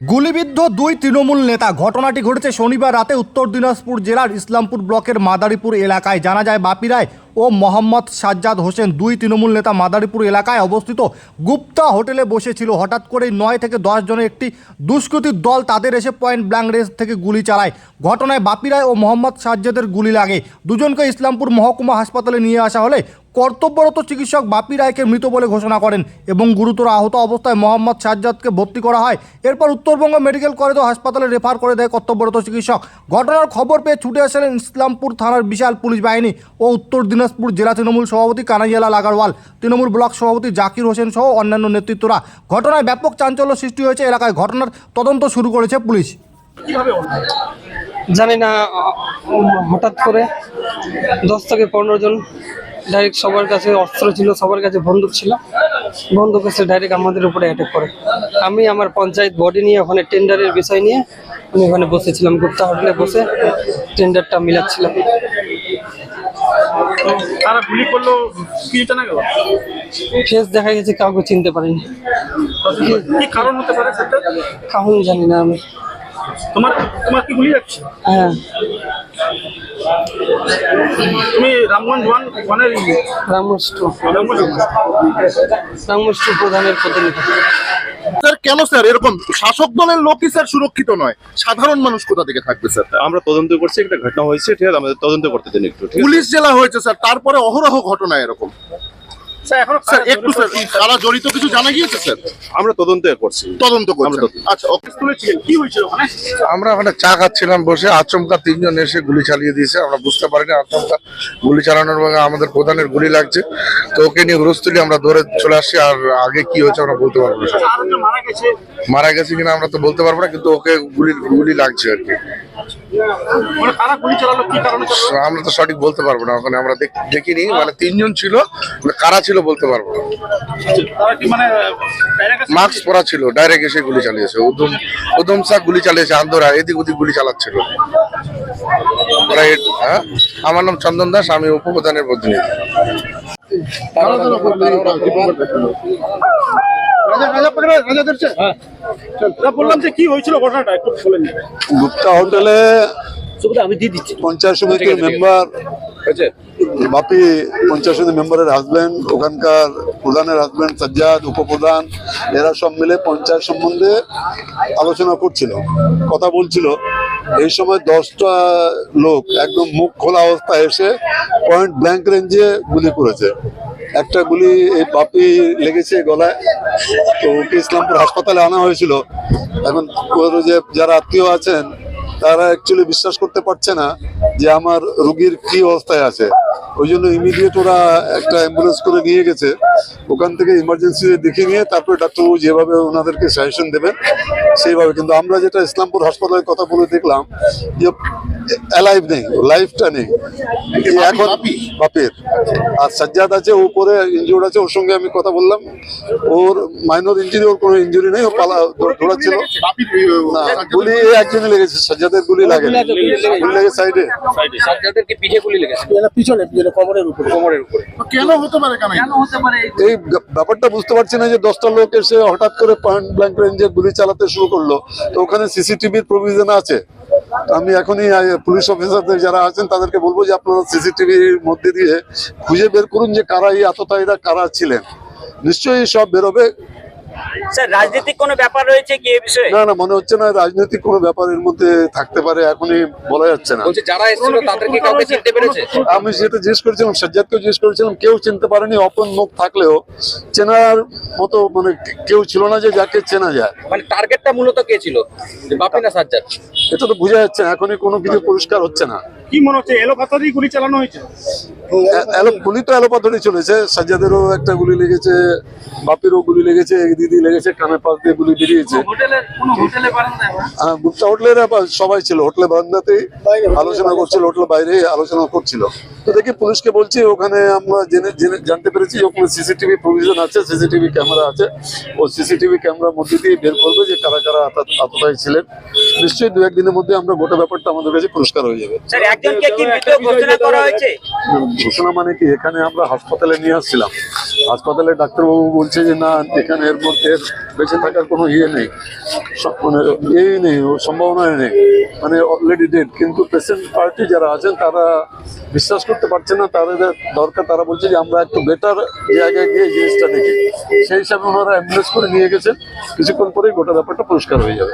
গুলিবিদ্ধ দুই তৃণমূল নেতা। ঘটনাটি ঘটেছে শনিবার রাতে উত্তর দিনাজপুর জেলার ইসলামপুর ব্লকের মাদারীপুর এলাকায়। জানা যায় বাপি রায় ও মোহাম্মদ সাজ্জাদ হোসেন দুই তৃণমূল নেতা মাদারীপুর এলাকায় অবস্থিত গুপ্তা হোটেলে বসেছিল। হঠাৎ করেই নয় থেকে দশ জনের একটি দুষ্কৃতীর দল তাদের এসে পয়েন্ট ব্ল্যাঙ্ক রেস থেকে গুলি চালায়। ঘটনায় বাপি রায় ও মোহাম্মদ সাজ্জাদের গুলি লাগে। দুজনকে ইসলামপুর মহকুমা হাসপাতালে নিয়ে আসা হলে কর্তব্যরত চিকিৎসক বাপি রায়কে মৃত বলে ঘোষণা করেন এবং গুরুতর আহত অবস্থায় মোহাম্মদ সাজ্জাদকে ভর্তি করা হয়। এরপর উত্তরবঙ্গ মেডিকেল কলেজ ও হাসপাতালে রেফার করে দেয় কর্তব্যরত চিকিৎসক। ঘটনার খবর পেয়ে ছুটে আসেন ইসলামপুর থানার বিশাল পুলিশ বাহিনী ও উত্তর দিনাজপুর জেলা তৃণমূল সভাপতি কানাইয়ালাল আগারওয়াল তৃণমূল ব্লক সভাপতি জাকির হোসেন সহ অন্যান্য নেতৃত্বরা। ঘটনায় ব্যাপক চাঞ্চল্য সৃষ্টি হয়েছে এলাকায় ঘটনার তদন্ত শুরু করেছে পুলিশ। জানি না হঠাৎ করে দশ থেকে পনেরো জন ডাইরেক্ট সবার কাছে অস্ত্র ছিল সবার কাছে বন্দুক ছিল। বন্দুক এসে ডাইরেক্ট আমাদের উপরে অ্যাটাক করে। আমি আমার পঞ্চায়েত বডি নিয়ে ওখানে টেন্ডারের বিষয় নিয়ে আমি ওখানে বসেছিলাম গুপ্তা হোটেলে বসে টেন্ডারটা মিলাচ্ছিলাম। তারা গুলি করল কি জানা গেল? ফেস দেখা গেছে কাউকে চিনতে পারিনি। কি কারণ হতে পারে কারণ জানি না আমি। তোমার তোমার কি গুলি যাচ্ছে হ্যাঁ। তুমি রামগঞ্জ ওয়ান ওয়ানের রামষ্ট রামগঞ্জ টু প্রধানের প্রতিনিধি। স্যার কেন স্যার? এরকম শাসক দলের লোকই স্যার সুরক্ষিত নয়। সাধারণ মানুষ কোথা থেকে থাকবে স্যার? আমরা তদন্ত করছি একটা ঘটনা হয়েছে ঠিক আছে? আমাদের তদন্ত করতে দিন একটু পুলিশ জেলা হয়েছে স্যার। তারপরে অহরহ ঘটনা এরকম। স্যার একটু স্যার কারা জড়িত কিছু জানা গিয়েছে স্যার? আমরা তদন্ত করছি। তদন্ত তদন্ত- আচ্ছা কি হয়েছিল আমরা ওখানে চা খাচ্ছিলাম বসে আচমকা তিনজন এসে গুলি চালিয়ে দিয়েছে আমরা বুঝতে পারিনি আচমকা গুলি চালানোর ভাগে আমাদের প্রধানের গুলি লাগছে। তো ওকে নিয়ে গ্রস্তলি আমরা ধরে চলে আসছি আর আগে কি হয়েছে আমরা বলতে পারব না। মারা গেছে? মারা গেছে কিনা আমরা তো বলতে পারব না কিন্তু ওকে গুলি গুলি লাগছে আর কি। আমরা তো সঠিক বলতে পারব না ওখানে আমরা দেখ- দেখিনি মানে তিনজন ছিল মানে কারা ছিল বলতে পারব না। তারা কি মানে মাস্ক পরা ছিল ডাইরেক্ট এসে গুলি চালিয়েছে। উদম উদম শাহ গুলি চালিয়েছে আন্দোরা এদিক ওদিক গুলি চালাচ্ছিল। হ্যাঁ? আমার নাম চন্দন দাস আমি উপপ্রধানের প্রতিনিধি। বললাম যে কি হয়েছিল ঘটনাটা একটু বলে গুপ্তা হোটেলে পঞ্চায়েত সমিতির মেম্বার বাপি পঞ্চায়েত সমিতি মেম্বারের হাজবেন্ড ওখানকার প্রধানের হাজবেন্ড সাজ্জাদ উপপ্রধান এরা সব মিলে পঞ্চায়েত সম্বন্ধে আলোচনা করছিল কথা বলছিল। এই সময় দশটা লোক একদম মুখ খোলা অবস্থায় এসে পয়েন্ট ব্ল্যাঙ্ক রেঞ্জে গুলি করেছে। একটা গুলি এই বাপি লেগেছে গলায়। তো ওকে ইসলামপুর হাসপাতালে আনা হয়েছিল। এখন যে, যারা আত্মীয় আছেন, তারা অ্যাকচুয়ালি বিশ্বাস করতে পারছে না যে আমার রুগীর কি অবস্থায় আছে। ওই জন্য ইমিডিয়েট ওরা একটা অ্যাম্বুলেন্স করে নিয়ে গেছে। ওখান থেকে ইমার্জেন্সি দেখে নিয়ে তারপরে ডাক্তারবাবু যেভাবে ওনাদেরকে সাজেশন দেবেন, সেইভাবে। কিন্তু আমরা যেটা ইসলামপুর হাসপাতালের কথা বলে দেখলাম যে অ্যালাইভ নেই লাইফটা নেই। এখন বাপের। আর সাজ্জাদ আছে ও উপরে ইনজুর্ড আছে ওর সঙ্গে আমি কথা বললাম। ওর মাইনর ইঞ্জুরি ওর কোনো ইঞ্জুরি নেই ও পালা দৌড়াচ্ছিল। না গুলি একজনই লেগেছে সাজ্জাদের গুলি লাগে। গুলি লেগে সাইডে কেন হতে পারে এই ব্যাপারটা বুঝতে পারছি না যে দশটা লোক এসে হঠাৎ করে পয়েন্ট ব্ল্যাঙ্ক রেঞ্জে গুলি চালাতে শুরু করল। তো ওখানে সিসিটিভির প্রভিশন আছে। আমি এখনই পুলিশ অফিসারদের যারা আছেন, তাদেরকে বলব যে আপনারা সিসিটিভির মধ্যে দিয়ে খুঁজে বের করুন যে কারা এই আততায়ীরা কারা ছিলেন। নিশ্চয়ই সব বেরোবে। স্যার রাজনৈতিক কোনো ব্যাপার রয়েছে কি এ বিষয়ে? না না মনে হচ্ছে না রাজনৈতিক কোনো ব্যাপার এর মধ্যে থাকতে পারে এখনই বলা যাচ্ছে না। যারা এসেছিল তাদেরকে কাউকে চিনতে পেরেছে? আমি যেটা জিজ্ঞেস করেছিলাম সাজ্জাদকেও জিজ্ঞেস করেছিলাম কেউ চিনতে পারেনি অপন মুখ থাকলেও। চেনার মতো মানে কেউ ছিল না যে যাকে চেনা যায়। মানে টার্গেটটা মূলত কে ছিল? যে বাপি না সাজ্জাদ? এটা তো বোঝা যাচ্ছে না এখনই কোনো কিছু পরিষ্কার হচ্ছে না। কি মনে হচ্ছে এলো পাতারই গুলি চালানো হয়েছে? গুলি তো এলোপাথরি চলেছে। সাজ্জাদেরও একটা গুলি লেগেছে বাপেরও গুলি লেগেছে দিদি লেগেছে কানে পাশ দিয়ে গুলি বেরিয়েছে। হোটেলের কোনো হোটেলে বারান্দায় আহ, গুপ্তা হোটেলের সবাই ছিল হোটেলে বারান্দাতেই আলোচনা করছিল হোটেলের বাইরে আলোচনা করছিল। তো দেখি পুলিশকে বলছি ওখানে আমরা জেনে জেনে জানতে পেরেছি ওখানে সিসিটিভি প্রভিশন আছে সিসিটিভি ক্যামেরা আছে। ও সিসিটিভি ক্যামেরার মধ্যে দিয়ে বের করবে যে কারা কারা আতত- আততায়ী ছিলেন। নিশ্চয়ই দু একদিনের মধ্যে আমরা গোটা ব্যাপারটা আমাদের কাছে পুরস্কার হয়ে যাবে। ঘোষণা মানে কি? এখানে আমরা হাসপাতালে নিয়ে আসছিলাম। হাসপাতালে ডাক্তারবাবু বলছে যে না এখানে এর মধ্যে বেঁচে থাকার কোনো ইয়ে নেই। মানে ইয়েই নেই, ও সম্ভাবনা নেই। মানে অলরেডি ডেড কিন্তু পেশেন্ট পার্টি যারা আছেন, তারা বিশ্বাস করতে পারছে না, তাদের দরকার, তারা বলছে যে আমরা একটু বেটার জায়গায় গিয়ে জিনিসটা দেখি। সেই হিসাবে ওনারা অ্যাম্বুলেন্স করে নিয়ে গেছেন, কিছুক্ষণ পরেই গোটা ব্যাপারটা পরিষ্কার হয়ে যাবে।